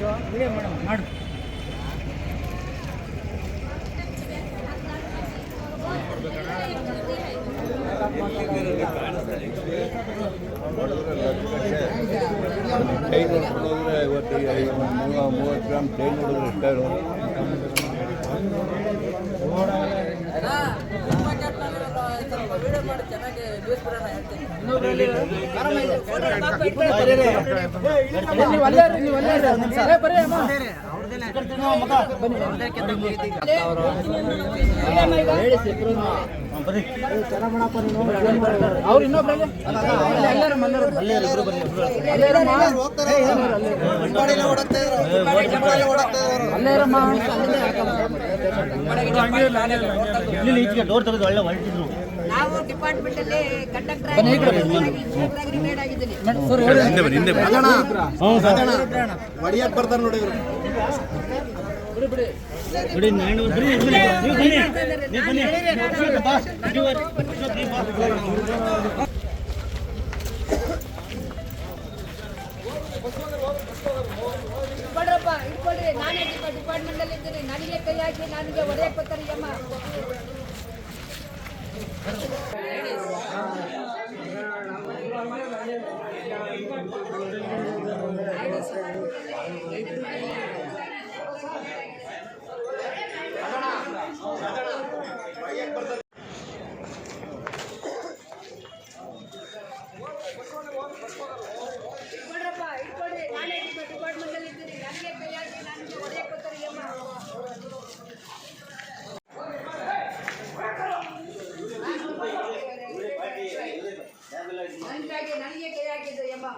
ಮಾಡು ಕೈ ನೋಡಿದ್ರೆ ಇವತ್ತು ಮೂವತ್ತು ಗ್ರಾಮ್ ಕೈ ನೋಡಿದ್ರೆ ಇಷ್ಟ ಇರೋದು ನೀವು ಅಲ್ಲೇ ಇರ್ರಿ, ನೀವು ಅಲ್ಲೇ ಇರ್ರಿ. ಏ, ಬರ್ರಿ. ಅವ್ರು ಇನ್ನೊಬ್ರು ಈಚೆಗೆ ಡೋರ್ ತೆಗೆದು ಒಳ್ಳೆ ಹೊರಟಿದ್ರು. ನಾವು ಡಿಪಾರ್ಟ್ಮೆಂಟ್ ಅಲ್ಲಿ ಕಂಡಕ್ಟರ್ ಹೋಗಿ. ಬರ್ತಾರೆ ನೋಡಿ ಇವರು ಬಿಡಿ ನಾನು ನಾನೇ ಡಿಪಾರ್ಟ್ಮೆಂಟ್ ಅಲ್ಲಿ ಇದ್ದೀನಿ. ನನಗೆ ಕೈ ಹಾಕಿ ನನಗೆ ಒಡೆಯಕ್ಕೆ ಬರ್ತಾರೆ ಅಮ್ಮ.